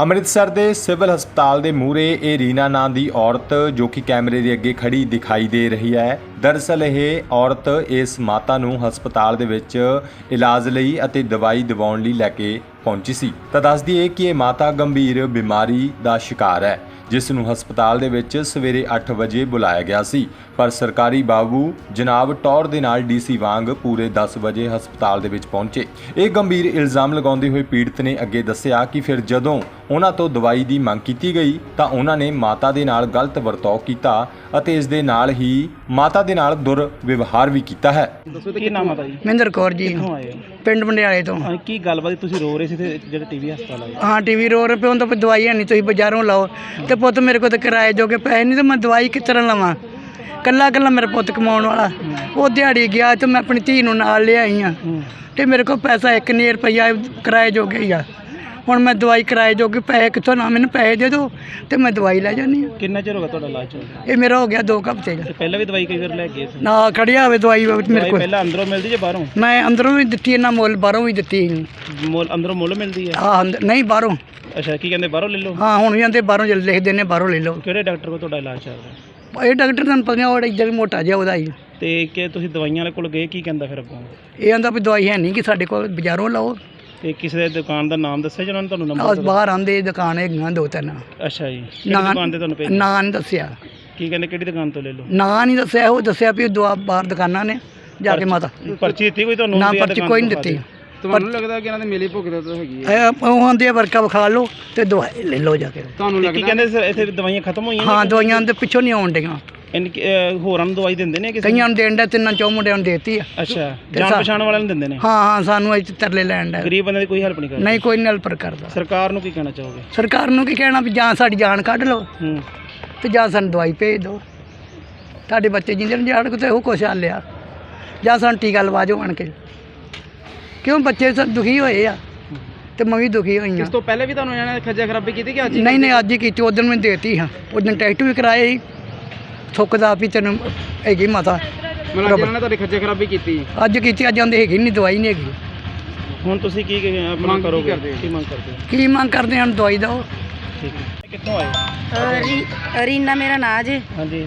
ਅੰਮ੍ਰਿਤਸਰ ਦੇ ਸਿਵਲ ਹਸਪਤਾਲ ਦੇ ਮੂਹਰੇ ਇਹ ਰੀਨਾ ਨਾਂ ਦੀ ਔਰਤ ਜੋ ਕਿ ਕੈਮਰੇ ਦੇ ਅੱਗੇ ਖੜੀ ਦਿਖਾਈ ਦੇ ਰਹੀ ਹੈ। ਦਰਅਸਲ ਇਹ ਔਰਤ ਇਸ ਮਾਤਾ ਨੂੰ ਹਸਪਤਾਲ ਦੇ ਵਿੱਚ ਇਲਾਜ ਲਈ ਅਤੇ ਦਵਾਈ ਦਿਵਾਉਣ ਲਈ ਲੈ ਕੇ ਪਹੁੰਚੀ ਸੀ। ਤਾਂ ਦੱਸ ਦਈਏ ਕਿ ਇਹ ਮਾਤਾ ਗੰਭੀਰ ਬਿਮਾਰੀ ਦਾ ਸ਼ਿਕਾਰ ਹੈ, ਜਿਸ ਨੂੰ ਹਸਪਤਾਲ ਦੇ ਵਿੱਚ ਸਵੇਰੇ 8 ਵਜੇ ਬੁਲਾਇਆ ਗਿਆ ਸੀ। ਪਰ ਸਰਕਾਰੀ ਬਾਬੂ ਜਨਾਬ ਟੌਰ ਦੇ ਨਾਲ ਡੀਸੀ ਵਾਂਗ ਪੂਰੇ 10 ਵਜੇ ਹਸਪਤਾਲ ਦੇ ਵਿੱਚ ਪਹੁੰਚੇ। ਇਹ ਗੰਭੀਰ ਇਲਜ਼ਾਮ ਲਗਾਉਂਦੇ ਹੋਏ ਪੀੜਤ ਨੇ ਅੱਗੇ ਦੱਸਿਆ ਕਿ ਫਿਰ ਜਦੋਂ ਉਹਨਾਂ ਤੋਂ ਦਵਾਈ ਦੀ ਮੰਗ ਕੀਤੀ ਗਈ ਤਾਂ ਉਹਨਾਂ ਨੇ ਮਾਤਾ ਦੇ ਨਾਲ ਗਲਤ ਵਰਤਾਓ ਕੀਤਾ ਅਤੇ ਇਸ ਦੇ ਨਾਲ ਹੀ ਮਾਤਾ ਦੇ ਨਾਲ ਦੁਰਵਿਵਹਾਰ ਵੀ ਕੀਤਾ ਹੈ। ਦੱਸੋ ਤੇ ਕੀ ਨਾਮ ਆਦਾ ਜੀ ਮਹਿੰਦਰ ਕੌਰ ਜੀ। ਕਿੱਥੋਂ ਆਏ ਹੋ? ਪਿੰਡ ਮੰਡਿਆਲੇ ਤੋਂ। ਹਾਂ, ਕੀ ਗੱਲਬਾਤ ਤੁਸੀਂ ਰੋ ਰਹੇ ਸੀ ਤੇ ਜਿਹੜੇ ਟੀਵੀ ਹਸਪਤਾਲ ਆਏ? ਹਾਂ ਟੀਵੀ ਰੋ ਰਹੇ ਪਿਓ ਤਾਂ ਕੋਈ ਦਵਾਈ ਹੈ ਨਹੀਂ ਤੁਸੀਂ ਬਾਜ਼ਾਰੋਂ ਲਾਓ। ਤੇ ਪੁੱਤ ਮੇਰੇ ਕੋਲ ਤਾਂ ਕਿਰਾਏ ਜੋਗੇ ਪੈਸੇ ਨਹੀਂ ਤੇ ਮੈਂ ਦਵਾਈ ਕਿਸ ਤਰ੍ਹਾਂ ਲਵਾਂ? ਕੱਲਾ ਕੱਲਾ ਮੇਰਾ ਪੁੱਤ ਕਮਾਉਣ ਵਾਲਾ। ਉਹ ਦਿਹਾੜੀ ਗਿਆ ਤੇ ਮੈਂ ਆਪਣੀ ਧੀ ਨੂੰ ਨਾਲ ਲਿਆਈ ਆ। ਹੂੰ। ਤੇ ਮੇਰੇ ਕੋਲ ਪੈਸਾ 1 ਨੀ ਰੁਪਈਆ ਕਿਰਾਏ ਜੋਗੇ ਹੀ ਆ। ਹੁਣ ਮੈਂ ਦਵਾਈ ਕਿਰਾਏ ਜੋਗੇ ਪੈਸੇ ਕਿੱਥੋਂ ਨਾ ਮੈਨੂੰ ਪੈਸੇ ਦੇ ਦਿਓ ਤੇ ਮੈਂ ਦਵਾਈ ਲੈ ਜਾਂਦੀ ਆ ਕਿੰਨਾ ਚਿਰ ਹੋ ਗਿਆ ਤੁਹਾਡਾ ਇਲਾਜ ਚੱਲ ਰਿਹਾ? ਇਹ ਮੇਰਾ ਹੋ ਗਿਆ 2 ਹਫ਼ਤੇ ਦਾ। ਪਹਿਲਾਂ ਵੀ ਦਵਾਈ ਕਈ ਵਾਰ ਲੈ ਗਏ ਸੀ? ਨਾ ਖੜਿਆ ਹੋਵੇ ਦਵਾਈ ਮੇਰੇ ਦਵਾਈ ਕੋਲ। ਪਹਿਲਾਂ ਅੰਦਰੋਂ ਮਿਲਦੀ ਜੇ ਬਾਹਰੋਂ? ਮੈਂ ਅੰਦਰੋਂ ਵੀ ਦਿੱਤੀ ਇਹਨਾਂ ਮੁੱਲ ਬਾਹਰੋਂ ਵੀ ਦਿੱਤੀ। ਮੁੱਲ ਅੰਦਰੋਂ ਮੁੱਲ ਮਿਲਦੀ ਹੈ? ਆ ਨਹੀਂ ਬਾਹਰੋਂ। ਅੱਛਾ ਕੀ ਕਹਿੰਦੇ ਬਾਹਰੋਂ ਲੈ ਲਓ? ਹਾਂ ਹੁਣ ਵੀ ਆਂਦੇ ਬਾਹਰੋਂ ਜਲ ਲਿਖਦੇ ਨੇ ਬਾਹਰੋਂ ਲੈ ਲਓ। ਕਿਹੜੇ ਡਾਕਟਰ ਕੋਲ ਤੁਹਾਡਾ ਇਲਾਜ ਚੱਲ ਰਿਹਾ? ਇਹ ਡਾਕਟਰ ਤੁਹਾਨੂੰ ਪਤਾ ਉਹ ਵੀ ਮੋਟਾ ਜਿਹਾ ਉਹਦਾ ਹੀ। ਤੇ ਕਿ ਤੁਸੀਂ ਦਵਾਈਆਂ ਵਾਲੇ ਕੋਲ ਗਏ ਕੀ ਕਹਿੰਦਾ ਫਿਰ ਅੱਗੋਂ? ਇਹ ਆਂਦਾ ਵੀ ਦਵਾਈ ਹੈ ਨਹੀਂ ਕਿ ਸਾਡੇ ਕੋਲ ਬਾਜ਼ਾਰੋਂ ਲਓ। ਤੇ ਕਿਸੇ ਦੇ ਦੁਕਾਨ ਦਾ ਨਾਮ ਦੱਸਿਆ ਜਿਹਨਾਂ ਨੇ ਤੁਹਾਨੂੰ ਨੰਬਰ ਬਾਹਰ ਆਂਦੇ ਦੁਕਾਨ ਹੈਗੀਆਂ ਦੋ ਤਿੰਨ। ਅੱਛਾ ਜੀ। ਕਿਹੜੀ ਨਾਂ ਦੁਕਾਨ ਤੇ ਤੁਹਾਨੂੰ ਭੇਜ ਨਾਂ ਨਹੀਂ ਦੱਸਿਆ। ਕੀ ਕਹਿੰਦੇ ਕਿਹੜੀ ਦੁਕਾਨ ਤੋਂ ਲੈ ਲਓ? ਨਾਂ ਨਹੀਂ ਦੱਸਿਆ ਉਹ ਦੱਸਿਆ ਵੀ ਦਵਾ ਬਾਹਰ ਦੁਕਾਨਾਂ ਨੇ ਜਾ ਕੇ ਮਾਤਾ। ਪਰਚੀ ਦਿੱਤੀ ਕੋਈ ਤੁਹਾਨੂੰ? ਨਾ ਵੀ ਪਰਚੀ ਦੁਕਾਨ ਕੋਈ ਨਹੀਂ ਤੋਂ ਦਿੱਤੀ ਤੁਹਾਨੂੰ ਲੱਗਦਾ ਕਿ ਇਹਨਾਂ ਦੇ ਮੇਲੇ ਭੁਗਤ ਤਾਂ ਹੈਗੀ ਇਹ ਉਹ ਆਂਦੇ ਆ ਵਰਕਾ ਵਿਖਾ ਲਓ ਤੇ ਦਵਾਈ ਲੈ ਲਓ ਜਾ ਕੇ। ਤੁਹਾਨੂੰ ਲੱਗਦਾ ਕੀ ਕਹਿੰਦੇ ਸਰ ਇੱਥੇ ਦਵਾਈਆਂ ਖਤਮ ਹੋਈਆਂ ਹਾਂ ਦਵਾਈਆਂ ਦੇ ਪਿੱਛੋਂ ਨਹੀਂ ਆਉਣ ਡੀਆਂ ਇਨ ਹੋਰਾਂ ਨੂੰ ਦਵਾਈ ਦਿੰਦੇ ਨੇ ਕਿਸੇ ਕਈਆਂ ਨੂੰ? ਦੇਣ ਦਾ ਤਿੰਨਾਂ ਚੌ ਮੁੰਡਿਆਂ ਨੂੰ ਦੇਤੀ ਆ। ਅੱਛਾ ਜਾਣ ਪਛਾਣ ਵਾਲਿਆਂ ਨੂੰ ਦਿੰਦੇ ਨੇ? ਹਾਂ ਹਾਂ ਸਾਨੂੰ ਇੱਥੇ ਤਰਲੇ ਲੈਣ ਦਾ। ਗਰੀਬ ਬੰਦੇ ਦੀ ਕੋਈ ਹੈਲਪ ਨਹੀਂ ਕਰਦੇ। ਨਹੀਂ ਕੋਈ ਨਲਪਰ ਕਰਦਾ। ਸਰਕਾਰ ਨੂੰ ਕੀ ਕਹਿਣਾ ਚਾਹੋਗੇ? ਸਰਕਾਰ ਨੂੰ ਕੀ ਕਹਿਣਾ ਵੀ ਜਾਂ ਸਾਡੀ ਜਾਨ ਕੱਢ ਲਓ ਹੂੰ। ਤੇ ਜਾਂ ਸਾਨੂੰ ਦਵਾਈ ਭੇਜ ਦਿਓ। ਤੁਹਾਡੇ ਬੱਚੇ ਜਿੰਦੇ ਨੂੰ ਜਾੜ ਤੇ ਉਹ ਕੁਛ ਹਾਲ ਲਿਆ। ਜਾਂ ਸਾਨੂੰ ਟੀਕਾ ਲਵਾ ਜਾਓ ਆਣ ਕੇ। ਕਿਉਂ ਬੱਚੇ ਸਭ ਦੁਖੀ ਹੋਏ ਆ ਤੇ ਮੈਂ ਵੀ ਦੁਖੀ ਹੋਈ ਆ ਤੋਂ ਪਹਿਲੇ ਵੀ ਤੁਹਾਨੂੰ ਇਹਨਾਂ ਨੇ ਖੱਜਾ ਖਰਾਬੀ ਕੀਤੀ ਕਿ ਅੱਜ ਨਹੀਂ ਨਹੀਂ ਅੱਜ ਹੀ ਕੀਤੀ ਉਦੋਂ ਮੈਂ ਦੇਤੀ ਹਾਂ। ਉਦੋਂ ਟੈਸਟ ਵੀ ਕਰਾਏ ਸੀ। ਥੁੱਕਦਾ ਵੀ ਤੈਨੂੰ ਹੈਗੀ ਮਾਤਾ। ਮਤਲਬ ਜਿਹਨਾਂ ਨੇ ਤੁਹਾਡੀ ਖੱਜਾ ਖਰਾਬੀ ਕੀਤੀ। ਅੱਜ ਕੀਤੀ ਅੱਜ ਆਂਦੇ ਹੈਗੀ ਨਹੀਂ ਦਵਾਈ ਨਹੀਂ ਹੈਗੀ। ਹੁਣ ਤੁਸੀਂ ਕੀ ਕੀ ਆਪਣਾ ਕਰੋਗੇ? ਕੀ ਮੰਗ ਕਰਦੇ ਹੋ? ਕੀ ਮੰਗ ਕਰਦੇ ਹਨ ਦਵਾਈ ਦਿਓ। ਠੀਕ ਹੈ। ਕਿੱਥੋਂ ਆਏ? ਰੀ- ਰੀਨਾ ਮੇਰਾ ਨਾਂ ਜੇ। ਹਾਂਜੀ।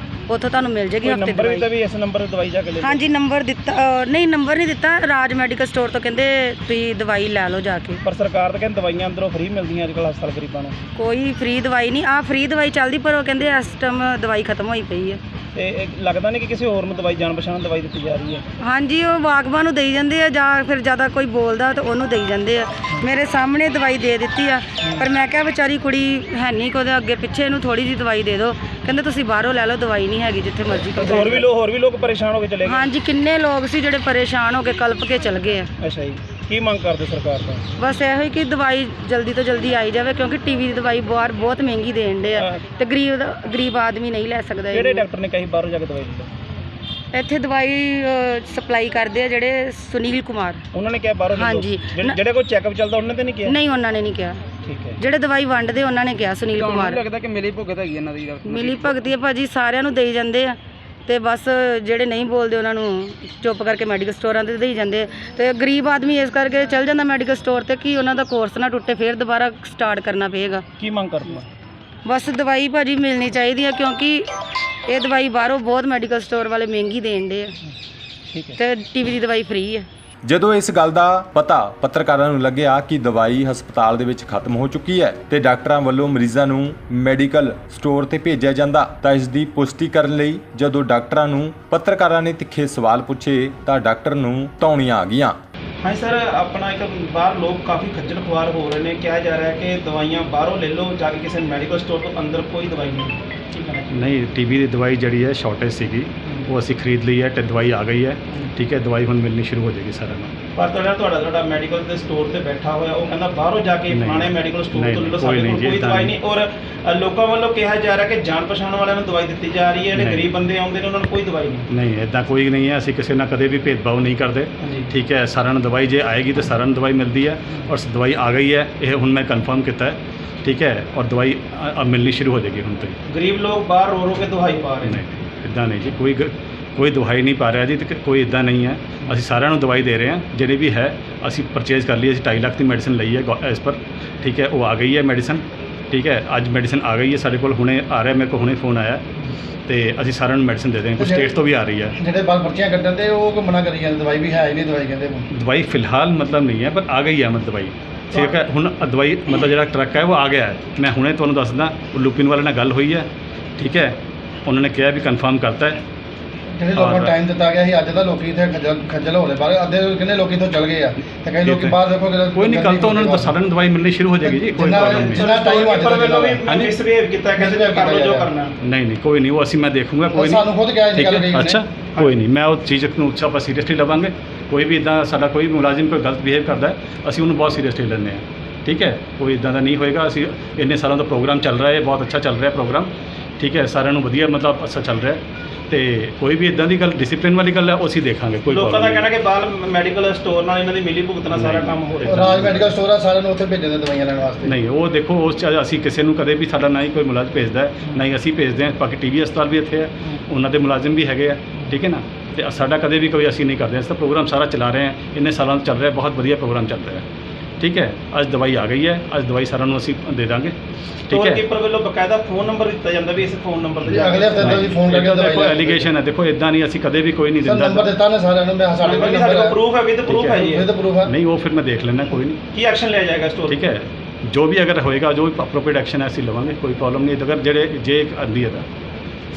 ਉੱਥੋਂ ਤੁਹਾਨੂੰ ਮਿਲ ਜੇਗੀ ਹਫ਼ਤੇ ਦੀ ਨੰਬਰ ਵੀ ਦਵਾਈ। ਵੀ ਇਸ ਨੰਬਰ ਤੇ ਦਵਾਈ ਜਾ ਕੇ ਲੈ ਲਓ। ਹਾਂਜੀ ਨੰਬਰ ਦਿੱਤਾ ਅ, ਨਹੀਂ ਨੰਬਰ ਨਹੀਂ ਦਿੱਤਾ ਰਾਜ ਮੈਡੀਕਲ ਸਟੋਰ ਤੋਂ ਕਹਿੰਦੇ ਤੁਸੀਂ ਦਵਾਈ ਲੈ ਲਓ ਜਾ ਕੇ। ਪਰ ਸਰਕਾਰ ਤਾਂ ਕਹਿੰਦੀ ਦਵਾਈਆਂ ਅੰਦਰੋਂ ਫ੍ਰੀ ਮਿਲਦੀਆਂ ਅੱਜ ਕੱਲ੍ਹ ਹਸਪਤਾਲ ਗਰੀਬਾਂ ਨੂੰ। ਕੋਈ ਫ੍ਰੀ ਦਵਾਈ ਨਹੀਂ ਆ ਫ੍ਰੀ ਦਵਾਈ ਚੱਲਦੀ ਪਰ ਉਹ ਕਹਿੰਦੇ ਇਸ ਟਾਈਮ ਦਵਾਈ ਖਤਮ ਹੋਈ ਪਈ ਹੈ। ਤੇ ਇਹ ਲੱਗਦਾ ਨਹੀਂ ਕਿ ਕਿਸੇ ਹੋਰ ਨੂੰ ਦਵਾਈ ਜਾਣ ਪਛਾਣ ਦਵਾਈ ਦਿੱਤੀ ਜਾ ਰਹੀ ਹੈ। ਹਾਂਜੀ ਉਹ ਬਾਗਬਾਨ ਨੂੰ ਦੇਈ ਜਾਂਦੇ ਆ ਜਾਂ ਫਿਰ ਜ਼ਿਆਦਾ ਕੋਈ ਬੋਲਦਾ ਤਾਂ ਉਹਨੂੰ ਦੇਈ ਜਾਂਦੇ ਆ। ਮੇਰੇ ਸਾਹਮਣੇ ਦਵਾਈ ਦੇ ਦਿੱਤੀ ਆ ਪਰ ਮੈਂ ਕਿਹਾ ਵਿਚਾਰੀ ਕੁੜੀ ਹੈ ਨਹੀਂ ਕੋਦੇ ਅੱਗੇ ਪਿੱਛੇ ਇਹਨੂੰ ਥੋੜੀ ਜੀ ਦਵਾਈ ਦੇ ਦਿਓ ਕਹਿੰਦੇ ਤੁਸੀਂ ਬਾਹਰੋਂ ਲੈ ਲਓ ਦਵਾਈ ਨਹੀਂ ਹੈਗੀ ਜਿੱਥੇ ਮਰਜ਼ੀ ਤੇ ਹੋਰ ਵੀ ਲੋਕ ਹੋਰ ਵੀ ਲੋਕ ਪਰੇਸ਼ਾਨ ਹੋ ਕੇ ਚਲੇ ਗਏ। ਹਾਂਜੀ ਕਿੰਨੇ ਲੋਕ ਸੀ ਜਿਹੜੇ ਪਰੇਸ਼ਾਨ ਹੋ ਕੇ ਕਲਪ ਕੇ ਚਲ ਗਏ ਆ। ਅੱਛਾ ਜੀ। ਕੀ ਮੰਗ ਕਰਦੇ ਸਰਕਾਰ ਤੋਂ? ਬਸ ਇਹੋ ਹੀ ਕਿ ਦਵਾਈ ਜਲਦੀ ਤੋਂ ਜਲਦੀ ਆਈ ਜਾਵੇ ਕਿਉਂਕਿ ਟੀਵੀ ਦੀ ਦਵਾਈ ਬਾਹਰ ਬਹੁਤ ਮਹਿੰਗੀ ਦੇਣ ਦੇ ਆ ਤੇ ਗਰੀਬ ਦਾ- ਗਰੀਬ ਆਦਮੀ ਨਹੀਂ ਲੈ ਸਕਦਾ ਕਿਹੜੇ ਇਹਨੂੰ। ਡਾਕਟਰ ਨੇ ਕਹੀ ਬਾਹਰੋਂ ਜਾ ਕੇ ਦਵਾਈ ਲੈ ਲਓ ਇੱਥੇ ਦਵਾਈ ਸਪਲਾਈ ਕਰਦੇ ਆ ਜਿਹੜੇ ਸੁਨੀਲ ਕੁਮਾਰ। ਉਹਨਾਂ ਨੇ ਕਿਹਾ ਬਾਹਰੋਂ ਲਓ ਹਾਂਜੀ। ਜਿਹੜੇ- ਜਿਹੜੇ ਕੋਈ ਚੈੱਕਅਪ ਚੱਲਦਾ ਉਹਨਾਂ ਤੇ ਨਹੀਂ ਕਿਹਾ? ਨਹੀਂ ਉਹਨਾਂ ਨੇ ਨਹੀਂ ਕਿਹਾ। ਠੀਕ ਹੈ। ਜਿਹੜੇ ਦਵਾਈ ਵੰਡਦੇ ਉਹਨਾਂ ਨੇ ਕਿਹਾ ਸੁਨੀਲ ਕੁਮਾਰ। ਲੱਗਦਾ ਕਿ ਮੇਰੀ ਭੁਗਤ ਹੈਗੀ ਇਹਨਾਂ ਦੀ? ਮਿਲੀ ਭਗਤੀ ਆ ਭਾਜੀ ਸਾਰਿਆਂ ਨੂੰ ਦੇਈ ਜਾਂਦੇ ਆ। ਤੇ ਬਸ ਜਿਹੜੇ ਨਹੀਂ ਬੋਲਦੇ ਉਹਨਾਂ ਨੂੰ ਚੁੱਪ ਕਰਕੇ ਮੈਡੀਕਲ ਸਟੋਰਾਂ ਤੇ ਦੇਈ ਜਾਂਦੇ। ਤੇ ਗਰੀਬ ਆਦਮੀ ਇਸ ਕਰਕੇ ਚੱਲ ਜਾਂਦਾ ਮੈਡੀਕਲ ਸਟੋਰ ਤੇ ਕਿ ਉਹਨਾਂ ਦਾ ਕੋਰਸ ਨਾ ਟੁੱਟੇ ਫਿਰ ਦੁਬਾਰਾ ਸਟਾਰਟ ਕਰਨਾ ਪਏਗਾ। ਕੀ ਮੰਗ ਕਰਦੇ ਹੋ? ਬਸ ਦਵਾਈ ਭਾਜੀ ਮਿਲਣੀ ਚਾਹੀਦੀ ਆ ਕਿਉਂਕਿ ਇਹ ਦਵਾਈ ਬਾਹਰੋਂ ਬਹੁਤ ਮੈਡੀਕਲ ਸਟੋਰ ਵਾਲੇ ਮਹਿੰਗੀ ਦੇਣ ਦੇ ਆ। ਠੀਕ ਹੈ। ਤੇ ਟੀਵੀ ਦੀ ਦਵਾਈ ਫ੍ਰੀ ਆ। ਜਦੋਂ ਇਸ ਗੱਲ ਦਾ ਪਤਾ ਪੱਤਰਕਾਰਾਂ ਨੂੰ ਲੱਗਿਆ ਕਿ ਦਵਾਈ ਹਸਪਤਾਲ ਦੇ ਵਿੱਚ ਖਤਮ ਹੋ ਚੁੱਕੀ ਹੈ ਤੇ ਡਾਕਟਰਾਂ ਵੱਲੋਂ ਮਰੀਜ਼ਾਂ ਨੂੰ ਮੈਡੀਕਲ ਸਟੋਰ ਤੇ ਭੇਜਿਆ ਜਾਂਦਾ ਤਾਂ ਇਸ ਦੀ ਪੁਸ਼ਟੀ ਕਰਨ ਲਈ ਜਦੋਂ ਡਾਕਟਰਾਂ ਨੂੰ ਪੱਤਰਕਾਰਾਂ ਨੇ ਤਿੱਖੇ ਸਵਾਲ ਪੁੱਛੇ ਤਾਂ ਡਾਕਟਰ ਨੂੰ ਧੌਣੀਆਂ ਆ ਗਈਆਂ। ਹਾਂ ਸਰ ਆਪਣਾ ਇੱਕ ਬਾਹਰ ਲੋਕ ਕਾਫੀ ਖੱਜਲ ਖੁਆਰ ਹੋ ਰਹੇ ਨੇ। ਕਿਹਾ ਜਾ ਰਿਹਾ ਹੈ ਕਿ ਦਵਾਈਆਂ ਬਾਹਰੋਂ ਲੈ ਲਓ ਜਾ ਕੇ ਕਿਸੇ ਮੈਡੀਕਲ ਸਟੋਰ ਤੋਂ ਅੰਦਰ ਕੋਈ ਦਵਾਈ ਨਹੀਂ ਨਹੀਂ ਟੀਬੀ ਦੀ ਦਵਾਈ ਜਿਹੜੀ ਹੈ ਸ਼ਾਰਟੇਜ ਸੀਗੀ। ਉਹ ਅਸੀਂ ਖਰੀਦ ਲਈ ਹੈ ਤੇ ਦਵਾਈ ਆ ਗਈ ਹੈ। ਠੀਕ ਹੈ ਦਵਾਈ ਹੁਣ ਮਿਲਣੀ ਸ਼ੁਰੂ ਹੋ ਜਾਏਗੀ ਸਾਰਿਆਂ ਨੂੰ। ਪਰ ਤੁਹਾਡਾ ਤੁਹਾਡਾ ਤੁਹਾਡਾ ਮੈਡੀਕਲ ਦੇ ਸਟੋਰ ਤੇ ਬੈਠਾ ਹੋਇਆ ਉਹ ਕਹਿੰਦਾ ਬਾਹਰੋਂ ਜਾ ਕੇ ਨਹੀਂ, ਮੈਡੀਕਲ ਸਟੋਰ ਨਹੀਂ, ਤੋਂ ਲੈ ਲਓ ਕੋਈ ਸਾਡੇ ਨਹੀਂ ਕੋਲ ਜੀ, ਕੋਈ ਏਦਾਂ ਦਵਾਈ ਨਹੀਂ। ਔਰ ਅ, ਲੋਕਾਂ ਵੱਲੋਂ ਕਿਹਾ ਜਾ ਰਿਹਾ ਕਿ ਜਾਣ ਪਛਾਣ ਵਾਲਿਆਂ ਨੂੰ ਦਵਾਈ ਦਿੱਤੀ ਜਾ ਰਹੀ ਹੈ ਜਿਹੜੇ ਨਹੀਂ। ਗਰੀਬ ਬੰਦੇ ਆਉਂਦੇ ਨੇ ਉਹਨਾਂ ਨੂੰ ਕੋਈ ਦਵਾਈ ਨਹੀਂ। ਨਹੀਂ ਇਦਾਂ ਕੋਈ ਨਹੀਂ ਹੈ। ਅਸੀਂ ਕਿਸੇ ਨਾਲ ਕਦੇ ਵੀ ਭੇਦਭਾਵ ਨਹੀਂ ਕਰਦੇ। ਹਾਂਜੀ। ਠੀਕ ਹੈ ਸਾਰਿਆਂ ਨੂੰ ਦਵਾਈ ਜੇ ਆਏਗੀ ਤਾਂ ਸਾਰਿਆਂ ਨੂੰ ਦਵਾਈ ਮਿਲਦੀ ਹੈ। ਔਰ ਦਵਾਈ ਆ ਗਈ ਹੈ ਇਹ ਹੁਣ ਮੈਂ ਕਨਫਰਮ ਕੀਤਾ ਹੈ। ਠੀਕ ਹੈ ਔਰ ਦਵਾਈ ਅ- ਅ ਮਿਲਣੀ ਸ਼ੁਰੂ ਹੋ ਜਾਏਗੀ ਹੁਣ ਤੋਂ ਹੀ। ਗਰੀਬ ਲੋਕ ਬਾਹਰ ਰੋ ਰੋ ਕੇ ਦਵਾਈ ਪਾ ਰਹੇ ਨੇ। ਨਹੀਂ। ਇਦਾਂ ਨਹੀਂ ਜੀ ਕੋਈ ਗ- ਕੋਈ ਦਵਾਈ ਨਹੀਂ ਪਾ ਰਿਹਾ ਜੀ ਤੇ ਕੋਈ ਇਦਾਂ ਨਹੀਂ ਹੈ। ਅਸੀਂ ਸਾਰਿਆਂ ਨੂੰ ਦਵਾਈ ਦੇ ਰਹੇ ਹਾਂ ਜਿਹੜੀ ਵੀ ਹੈ ਅਸੀਂ ਪਰਚੇਜ਼ ਕਰ ਲਈ ਅਸੀਂ 2.5 ਲੱਖ ਦੀ ਮੈਡੀਸਿਨ ਲਈ ਹੈ ਐਸ ਪਰ ਠੀਕ ਹੈ ਉਹ ਆ ਗਈ ਹੈ ਮੈਡੀਸਿਨ ਠੀਕ ਹੈ ਅੱਜ ਮੈਡੀਸਿਨ ਆ ਗਈ ਹੈ ਸਾਡੇ ਕੋਲ ਹੁਣੇ ਆ ਰਿਹਾ ਮੇਰੇ ਕੋਲ ਹੁਣੇ ਫੋਨ ਆਇਆ ਤੇ ਅਸੀਂ ਸਾਰਿਆਂ ਨੂੰ ਮੈਡੀਸਿਨ ਦੇ ਦੇਵਾਂਗੇ ਕੁਝ ਸਟੇਟ ਤੋਂ ਵੀ ਆ ਰਹੀ ਹੈ। ਜਿਹੜੇ ਬਾਲ ਪਰਚੀਆਂ ਕੱਢਣ ਤੇ ਉਹ ਕੋ ਮਨਾ ਕਰੀ ਜਾਂਦੇ ਦਵਾਈ ਵੀ ਹੈ ਹੀ ਨਹੀਂ ਦਵਾਈ ਕਹਿੰਦੇ ਦਵਾਈ ਫਿਲਹਾਲ ਮਤਲਬ ਨਹੀਂ ਹੈ ਪਰ ਆ ਗਈ ਹੈ ਮਤਲਬ ਦਵਾਈ। ਠੀਕ ਹੈ ਹੁਣ ਆਹ ਦਵਾਈ ਮਤਲਬ ਜਿਹੜਾ ਟਰੱਕ ਹੈ ਉਹ ਆ ਗਿਆ ਹੈ। ਮੈਂ ਹੁਣੇ ਤੁਹਾਨੂੰ ਦੱਸਦਾ ਉਹ ਲੁਪਿਨ ਵਾਲੇ ਨਾਲ ਗੱਲ ਹੋਈ ਹੈ ਠੀਕ ਹੈ ਉਹਨਾਂ ਨੇ ਕਿਹਾ ਵੀ ਕਨਫਰਮ ਕਰਤਾ ਹੈ। ਜਿਹੜੇ ਲੋਕਾਂ ਨੂੰ ਟਾਈਮ ਦਿੱਤਾ ਗਿਆ ਸੀ ਅੱਜ ਦਾ ਲੋਕੀ ਇੱਥੇ ਖੱਜਲ ਖੱਜਲ ਹੋ ਰਹੇ। ਬਾਹਰ ਅੱਧੇ ਕਿੰਨੇ ਲੋਕੀ ਤੋਂ ਚਲ ਗਏ ਆ। ਤੇ ਕਈ ਲੋਕੀ ਬਾਹਰ ਦੇਖੋ ਕੋਈ ਨਹੀਂ ਕੱਲ ਤੋਂ ਉਹਨਾਂ ਨੂੰ ਸਾਰਿਆਂ ਨੂੰ ਦਵਾਈ ਮਿਲਣੀ ਸ਼ੁਰੂ ਹੋ ਜਾਏਗੀ ਜੀ ਕੋਈ ਪ੍ਰੋਬਲਮ ਨਹੀਂ। ਜਿੰਨਾ time ਅੱਜ ਪਰ ਵੱਲੋਂ ਵੀ। ਮਿਸਬਿਹੇਵ ਕੀਤਾ ਕਹਿੰਦੇ Misbehave ਕਰ ਲਓ ਜੋ ਕਰਨਾ ਨਹੀਂ ਨਹੀਂ ਕੋਈ ਨਹੀਂ ਉਹ ਅਸੀਂ ਮੈਂ ਦੇਖੂੰਗਾ ਕੋਈ ਨਹੀਂ। ਸਾਨੂੰ ਖੁਦ ਕਿਹਾ ਇਹ ਗੱਲ ਉਹਨੇ। ਅੱਛਾ ਕੋਈ ਨਹੀਂ ਮੈਂ ਉਹ ਚੀਜ਼ ਨੂੰ ਉੱਚਾ ਆਪਾਂ ਸੀਰੀਅਸਲੀ ਲਵਾਂਗੇ। ਕੋਈ ਵੀ ਇਦਾਂ ਸਾਡਾ ਕੋਈ ਵੀ ਮੁਲਾਜ਼ਮ ਕੋਈ ਗਲਤ ਬਿਹੇਵ ਕਰਦਾ ਹੈ, ਅਸੀਂ ਉਹਨੂੰ ਬਹੁਤ ਸੀਰੀਅਸਲੀ ਲੈਂਦੇ ਹਾਂ। ਠੀਕ ਹੈ ਕੋਈ ਇਦਾਂ ਦਾ ਨਹੀਂ ਹੋਏਗਾ ਅਸੀਂ ਇੰਨੇ ਸਾਲਾਂ ਦਾ ਪ੍ਰੋਗਰਾਮ ਚੱਲ ਰਿਹਾ ਹੈ ਬਹੁਤ ਅੱਛਾ ਚੱਲ ਰਿਹਾ ਪ੍ਰੋਗਰਾਮ ਠੀਕ ਹੈ ਸਾਰਿਆਂ ਨੂੰ ਵਧੀਆ ਮਤਲਬ ਅੱਛਾ ਚੱਲ ਰਿਹਾ ਤੇ ਕੋਈ ਵੀ ਇਦਾਂ ਦੀ ਗੱਲ ਡਿਸਪਲਿਨ ਵਾਲੀ ਗੱਲ ਹੈ ਉਹ ਅਸੀਂ ਦੇਖਾਂਗੇ ਕੋਈ ਲੋਕਾਂ ਦਾ ਕਹਿਣਾ। ਕਿ ਬਾਲ ਮੈਡੀਕਲ ਸਟੋਰ ਨਾਲ ਇਹਨਾਂ ਦੀ ਮਿਲੀ ਭੁਗਤ ਨਾਲ ਸਾਰਾ। ਕੰਮ ਹੋ ਰਿਹਾ ਰਾਜ ਮੈਡੀਕਲ ਸਟੋਰ ਆ ਸਾਰਿਆਂ ਨੂੰ ਉੱਥੇ ਭੇਜਣ ਦੇ ਦਵਾਈਆਂ ਲੈਣ ਵਾਸਤੇ ਨਹੀਂ ਉਹ ਦੇਖੋ ਉਸ 'ਚ ਅਸੀਂ ਕਿਸੇ ਨੂੰ ਕਦੇ ਵੀ ਸਾਡਾ ਨਾ ਹੀ ਕੋਈ ਮੁਲਾਜ਼ਮ ਭੇਜਦਾ ਹੈ ਨਾ ਹੀ ਅਸੀਂ ਭੇਜਦੇ ਹਾਂ ਬਾਕੀ ਟੀਵੀ ਹਸਪਤਾਲ ਵੀ ਇੱਥੇ ਹੈ ਉਹਨਾਂ ਦੇ ਮੁਲਾਜ਼ਮ ਵੀ ਹੈਗੇ ਆ ਠੀਕ ਹੈ ਨਾ ਤੇ ਸਾਡਾ ਕਦੇ ਵੀ ਕੋਈ ਅਸੀਂ ਨਹੀਂ ਕਰਦੇ ਅਸੀਂ ਤਾਂ ਪ੍ਰੋਗਰਾਮ ਸਾਰਾ ਚਲਾ ਰਹੇ ਹਾਂ ਇੰਨੇ ਸਾਲਾਂ ਤੋਂ ਚੱਲ ਰਿਹਾ ਬਹੁਤ ਵਧੀਆ ਪ੍ਰੋਗਰਾਮ ਚੱਲ ਰਿਹਾ ਹੈ ਠੀਕ ਹੈ? ਅੱਜ ਦਵਾਈ ਆ ਗਈ ਹੈ। ਅੱਜ ਦਵਾਈ ਸਾਰਿਆਂ ਨੂੰ ਅਸੀਂ ਦੇ ਦਾਂਗੇ। ਠੀਕ ਹੈ? ਕੀਪਰ ਵੱਲੋਂ ਬਕਾਇਦਾ ਫੋਨ ਨੰਬਰ ਦਿੱਤਾ ਜਾਂਦਾ ਵੀ ਇਸ ਫੋਨ ਨੰਬਰ ਤੇ ਅਗਲੇ ਹਫ਼ਤੇ ਤੋਂ ਵੀ ਫੋਨ ਕਰਕੇ ਦਵਾਈ ਲੈ ਐਲੀਗੇਸ਼ਨ ਹੈ। ਦੇਖੋ ਇਦਾਂ ਨਹੀਂ ਅਸੀਂ ਕਦੇ ਵੀ ਕੋਈ ਨਹੀਂ ਸਰ ਨੰਬਰ ਦਿੰਦਾ ਦਿੱਤਾ ਨੇ ਸਾਰਿਆਂ ਨੂੰ ਮੈਂ ਸਾਡੇ ਕੋਲ ਸਾਡੇ ਕੋਲ ਨੰਬਰ ਪ੍ਰੂਫ ਹੈ ਵਿਦ ਪ੍ਰੂਫ ਹੈ। ਜੀ। ਵਿਦ ਪ੍ਰੂਫ ਹੈ। ਨਹੀਂ ਉਹ ਫਿਰ ਮੈਂ ਦੇਖ ਲੈਣਾ ਕੋਈ ਨਹੀਂ। ਕੀ ਐਕਸ਼ਨ ਲਿਆ ਜਾਏਗਾ ਸਟੋਰ ਠੀਕ ਹੈ? ਜੋ ਵੀ ਅਗਰ ਹੋਏਗਾ ਜੋ ਵੀ ਅਪਰੋਪਰੀਏਟ ਐਕਸ਼ਨ ਹੈ ਅਸੀਂ ਲਵਾਂਗੇ ਕੋਈ ਪ੍ਰੋਬਲਮ ਨਹੀਂ। ਅਗਰ ਜਿਹੜੇ ਜੇ ਆਂਦੀ ਹੈ ਤਾਂ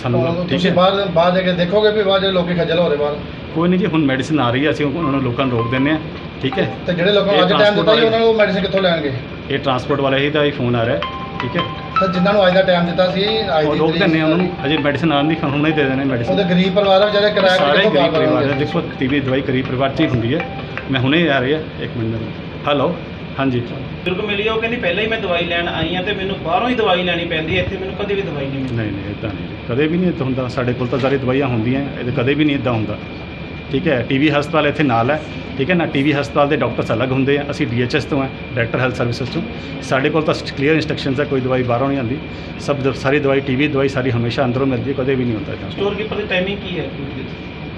ਸਾਨੂੰ ਠੀਕ ਹੈ? ਬਾਹਰ ਬਾਹਰ ਜਾ ਕੇ ਦੇਖੋਗੇ ਵੀ ਜਿਹੜੇ ਲੋਕੀ ਖੱਜਲ ਹੋ ਰਹੇ ਬਾਹਰ। ਕੋਈ ਨਹੀਂ ਜੀ ਹੁਣ ਮੈਡੀਸਿਨ ਆ ਰਹੀ ਹੈ ਅਸੀਂ ਉਹਨਾਂ ਨੂੰ ਲੋਕਾਂ ਨੂੰ ਰੋਕ ਦਿੰਦੇ ਹਾਂ ਠੀਕ ਹੈ? ਤੇ ਜਿਹੜੇ ਲੋਕਾਂ ਨੂੰ ਅੱਜ ਟਾਈਮ ਦਿੱਤਾ ਸੀ ਉਹਨਾਂ ਨੂੰ ਮੈਡੀਸਿਨ ਕਿੱਥੋਂ ਲੈਣਗੇ? ਇਹ ਟਰਾਂਸਪੋਰਟ ਵਾਲੇ ਹੀ ਦਾ ਹੀ ਫੋਨ ਆ ਰਿਹਾ ਠੀਕ ਹੈ? ਤੇ ਜਿਨ੍ਹਾਂ ਨੂੰ ਅੱਜ ਦਾ ਟਾਈਮ ਦਿੱਤਾ ਸੀ ਅੱਜ ਦੀ ਰੋਕ ਹਾਂ ਉਹਨਾਂ ਨੂੰ। ਅਜੇ ਮੈਡੀਸਿਨ ਆਉਣ ਦੀ ਹੁਣੇ ਦੇ ਦੇਣੇ ਮੈਡੀਸਿਨ ਉਹਦੇ ਗਰੀਬ ਪਰਿਵਾਰ ਆ ਵਿਚਾਰੇ ਕਿਰਾਇਆ ਸਾਰੇ ਗਰੀਬ ਪਰਿਵਾਰ ਹੈ? ਦੇਖੋ ਟੀਵੀ ਦਵਾਈ ਗਰੀਬ ਪਰਿਵਾਰ 'ਚ ਹੀ ਹੁੰਦੀ ਹੈ। ਮੈਂ ਹੁਣੇ ਆ ਰਹੀ ਹੈ ਇੱਕ ਮਿੰਟ। ਹੈਲੋ ਹਾਂਜੀ। ਬਜ਼ੁਰਗ ਮਿਲੀ ਆ, ਉਹ ਕਹਿੰਦੀ ਪਹਿਲਾਂ ਹੀ ਮੈਂ ਦਵਾਈ ਲੈਣ ਆਈ ਆ ਤੇ ਮੈਨੂੰ ਬਾਹਰੋਂ ਹੀ ਦਵਾਈ ਲੈਣੀ ਪੈਂਦੀ ਹੈ ਇੱਥੇ ਮੈਨੂੰ ਕਦੇ ਵੀ ਦਵਾਈ ਨਹੀਂ ਮਿਲਦੀ। ਨਹੀਂ ਨਹੀਂ ਇਦਾਂ ਨਹੀਂ। ਕਦੇ ਵੀ ਨਹੀਂ ਇੱਦਾਂ ਹੁੰਦਾ। ਸਾਡੇ ਕੋਲ ਤਾਂ ਸਾਰੀ ਦਵਾਈਆਂ ਹੁੰਦੀਆਂ ਇਹ ਕਦੇ ਵੀ ਨਹੀਂ ਇਦਾਂ ਹੁੰਦਾ। ਠੀਕ ਹੈ ਟੀਵੀ ਹਸਪਤਾਲ ਇੱਥੇ ਨਾਲ ਹੈ ਠੀਕ ਹੈ ਨਾ ਟੀਵੀ ਹਸਪਤਾਲ ਦੇ ਡਾਕਟਰਸ ਅਲੱਗ ਹੁੰਦੇ ਆ ਅਸੀਂ ਡੀਐਚਐਸ ਤੋਂ ਹਾਂ ਡਾਇਰੈਕਟਰ ਹੈਲਥ ਸਰਵਿਸਿਜ਼ ਤੋਂ। ਸਾਡੇ ਕੋਲ ਤਾਂ ਕਲੀਅਰ ਇੰਸਟਰਕਸ਼ਨਸ ਹੈ ਕੋਈ ਦਵਾਈ ਬਾਹਰੋਂ ਨਹੀਂ ਆਉਂਦੀ। ਸਭ ਦ- ਸਾਰੀ ਦਵਾਈ ਟੀਵੀ ਦਵਾਈ ਸਾਰੀ ਹਮੇਸ਼ਾ ਅੰਦਰੋਂ ਮਿਲਦੀ ਹੈ ਕਦੇ ਵੀ ਨਹੀਂ ਹੁੰਦਾ ਇਦਾਂ ਸਟੋਰ ਕੀਪਰ ਦੀ ਟਾਈਮਿੰਗ ਕੀ ਹੈ?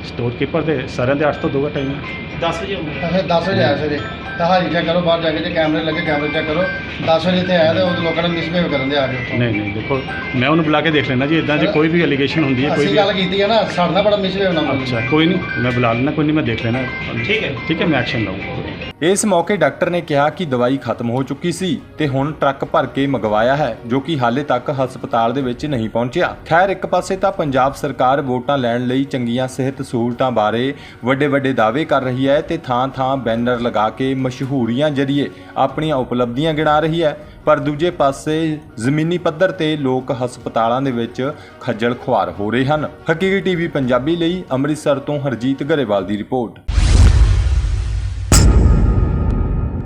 ਸਟੋਰ ਕੀਪਰ ਦੇ ਸਾਰਿਆਂ ਦੇ 8 ਤੋਂ 2 ਦਾ ਟਾਈਮ ਹੈ। 10 ਵਜੇ ਹੁੰਦਾ ਅੱਛਾ 10 ਵਜੇ ਆਇਆ ਸਵੇਰੇ। ਤਾਂ ਹਾਜੀ ਚੈੱਕ ਕਰੋ ਬਾਹਰ ਜਾ ਕੇ ਜੇ ਕੈਮਰੇ ਲੱਗੇ ਕੈਮਰੇ ਚੈੱਕ ਕਰੋ। 10 ਵਜੇ ਇੱਥੇ ਆਇਆ ਤੇ ਉਹ ਲੋਕਾਂ ਨੇ ਮਿਸਬਿਹੇਵ ਕਰਨ ਦੇ ਆ ਕੇ ਉੱਥੋਂ। ਨਹੀਂ ਨਹੀਂ ਦੇਖੋ ਮੈਂ ਉਹਨੂੰ ਬੁਲਾ ਕੇ ਦੇਖ ਲੈਣਾ ਜੀ ਇਦਾਂ ਜੇ ਕੋਈ ਵੀ ਅਲੀਗੇਸ਼ਨ ਹੁੰਦੀ ਹੈ ਕੋਈ ਅਸੀਂ ਵੀ ਗੱਲ ਕੀਤੀ ਹੈ ਨਾ ਸਾਡੇ ਨਾਲ ਬੜਾ ਮਿਸਬਿਹੇਵ ਨਾ ਬੋਲੋ ਅੱਛਾ ਕੋਈ ਨਹੀਂ ਮੈਂ ਬੁਲਾ ਲੈਣਾ ਕੋਈ ਨਹੀਂ ਮੈਂ ਦੇਖ ਲੈਣਾ ਠੀਕ ਹੈ। ਠੀਕ ਹੈ ਮੈਂ ਐਕਸ਼ਨ ਲਵਾਂਗਾ ਇਸ ਮੌਕੇ ਡਾਕਟਰ ਨੇ ਕਿਹਾ ਕਿ ਦਵਾਈ ਖਤਮ ਹੋ ਚੁੱਕੀ ਸੀ ਤੇ ਹੁਣ ਟਰੱਕ ਭਰ ਕੇ ਮੰਗਵਾਇਆ ਹੈ ਜੋ ਕਿ ਹਾਲੇ ਤੱਕ ਹਸਪਤਾਲ ਦੇ ਵਿੱਚ ਨਹੀਂ ਪਹੁੰਚਿਆ। ਖੈਰ ਇੱਕ ਪਾਸੇ ਤਾਂ ਪੰਜਾਬ ਸਰਕਾਰ ਵੋਟਾਂ ਲੈਣ ਲਈ ਚੰਗੀਆਂ ਸਿਹਤ ਸਹੂਲਤਾਂ ਬਾਰੇ ਵੱਡੇ ਵੱਡੇ ਦਾਅਵੇ ਕਰ ਰਹੀ ਹੈ ਤੇ ਥਾਂ-ਥਾਂ ਬੈਨਰ ਲਗਾ ਕੇ ਮਸ਼ਹੂਰੀਆਂ ਜਰੀਏ ਆਪਣੀਆਂ ਉਪਲਬਧੀਆਂ ਗਿਣਾ ਰਹੀ ਹੈ। ਪਰ ਦੂਜੇ ਪਾਸੇ ਜ਼ਮੀਨੀ ਪੱਧਰ ਤੇ ਲੋਕ ਹਸਪਤਾਲਾਂ ਦੇ ਵਿੱਚ ਖੱਜਲ ਖੁਆਰ ਹੋ ਰਹੇ ਹਨ। ਹਕੀਕੀ ਟੀਵੀ ਪੰਜਾਬੀ ਲਈ ਅੰਮ੍ਰਿਤਸਰ ਤੋਂ ਹਰਜੀਤ ਗਰੇਵਾਲ ਦੀ ਰਿਪੋਰਟ।